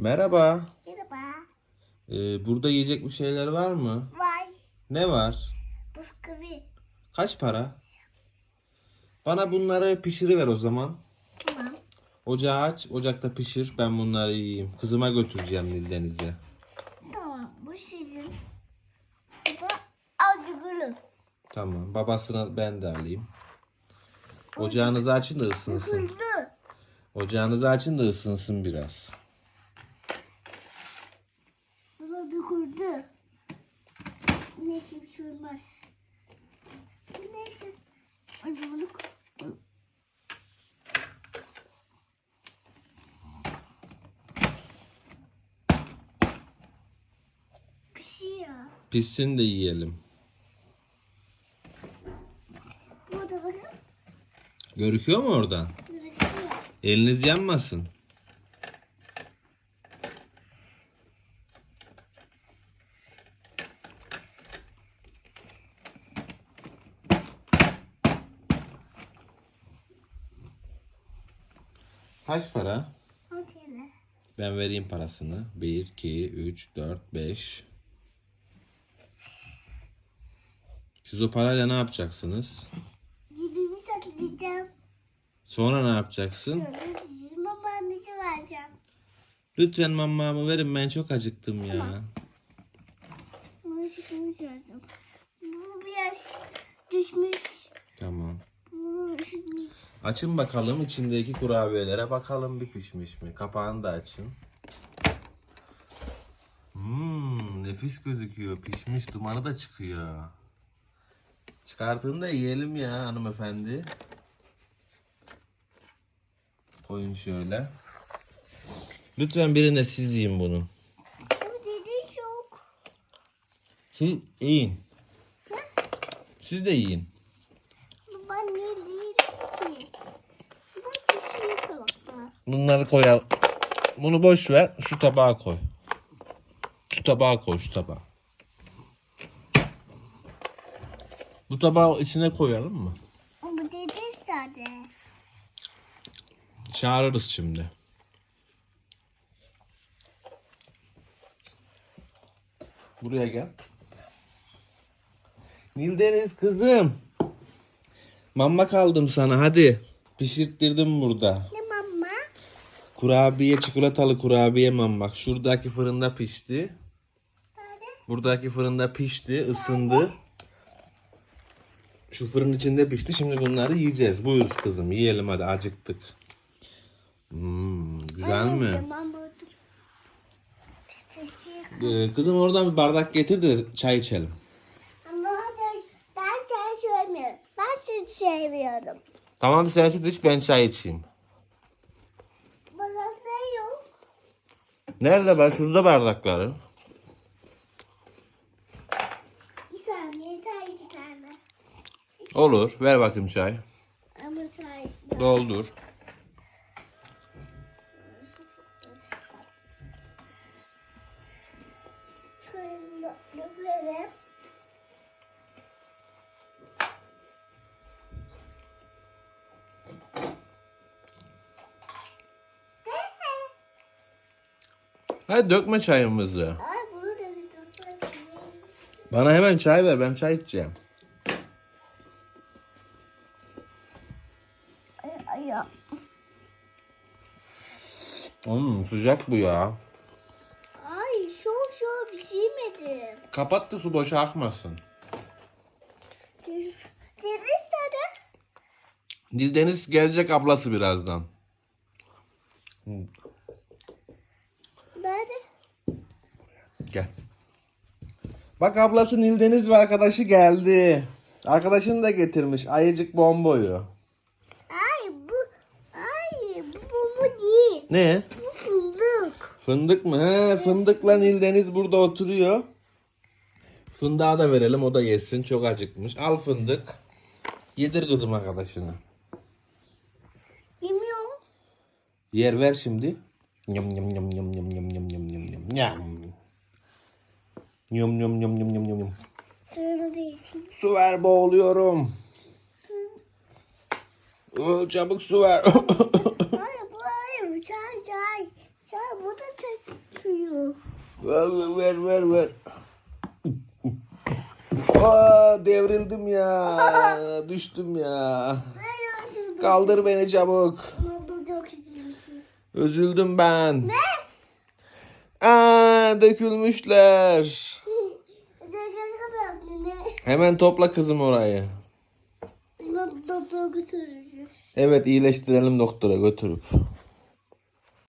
Merhaba. Merhaba. Ee, burada yiyecek bir şeyler var mı? Vay. Ne var? Bisküvi. Kaç para? Bana bunları pişiriver o zaman. Tamam. Ocağı aç, ocakta pişir. Ben bunları yiyeyim. Kızıma götüreceğim Nildeniz'e. Tamam. Bu sizin. Bu da. Tamam. Babasına ben de alayım. Ocağınızı açın da ısınsın. Ocağınızı açın da ısınsın biraz. Da döküldü. Neyse bir şey olmaz. Neyse. Acılık. Pişiyor. Pişsin de yiyelim. Burada bakın. Görüküyor mu oradan? Gözüküyor. Eliniz yanmasın. Kaç para? Otele. Ben vereyim parasını. 1, 2, 3, 4, 5. Siz o parayla ne yapacaksınız? Cebimi saklayacağım. Sonra ne yapacaksın? Şöyle dizim ama annesi vereceğim. Lütfen mamamı verin ben çok acıktım ya. Bunu çıkmış vereceğim. Bu biraz düşmüş. Açın bakalım içindeki kurabiyelere bakalım bir pişmiş mi? Kapağını da açın. Hmm, nefis gözüküyor. Pişmiş dumanı da çıkıyor. Çıkartın da yiyelim ya hanımefendi. Koyun şöyle. Lütfen birine siz yiyin bunu. Bu dedi şok. Siz yiyin. Siz de yiyin. Bu ben ne değil ki. Bak bir sürü tabaklar. Bunları koyalım. Bunu boş ver. Şu tabağa koy. Şu tabağa koy şu tabağa. Bu tabağı içine koyalım mı? Ama dedi sade. Çağırırız şimdi. Buraya gel. Nildeniz kızım. Mamma kaldım sana hadi. Pişirttirdim burada. Ne? Kurabiye, çikolatalı kurabiye mammak. Şuradaki fırında pişti. Buradaki fırında pişti, ısındı. Şu fırın içinde pişti. Şimdi bunları yiyeceğiz. Buyur kızım, yiyelim hadi acıktık. Hmm, güzel mi? Ee, kızım oradan bir bardak getir de çay içelim. Ama ben seni sevmiyorum. Ben seni sevmiyorum. Tamam sen süt iç ben çay içeyim. Bana ne yok? Nerede ben? Şurada bardakları. Bir saniye yeter iki tane. Olur. Ver bakayım çay. Ama çay. Doldur. Şöyle dökelim. Hadi dökme çayımızı. Ay bunu da bir. Bana hemen çay ver. Ben çay içeceğim. Ay ay ya. Hmm, sıcak bu ya. Ay şov şov bir şey yemedim. Kapat da su boşa akmasın. Deniz nerede? Dildeniz gelecek ablası birazdan. Nerede? Gel. Bak ablası Nildeniz ve arkadaşı geldi. Arkadaşını da getirmiş. Ayıcık bomboyu. Ay bu ay bu bu değil. Ne? Bu fındık. Fındık mı? He, fındıkla Nildeniz burada oturuyor. Fındığa da verelim o da yesin. Çok acıkmış. Al fındık. Yedir kızım arkadaşını. Bilmiyorum. Yer ver şimdi. Yum yum yum yum yum yum yum yum yum yum yum. Yum yum yum yum yum yum. Sırada değilsin. Su ver boğuluyorum. Ee, Çabuk su ver. Ay bu ay çay çay. Çay bu da çekiyor. Ver ver ver ver. Aa, devrildim ya. Düştüm ya. Kaldır beni çabuk. Üzüldüm ben. Ne? Aa, dökülmüşler. Hemen topla kızım orayı. Doktora götürürüz. Evet iyileştirelim doktora götürüp.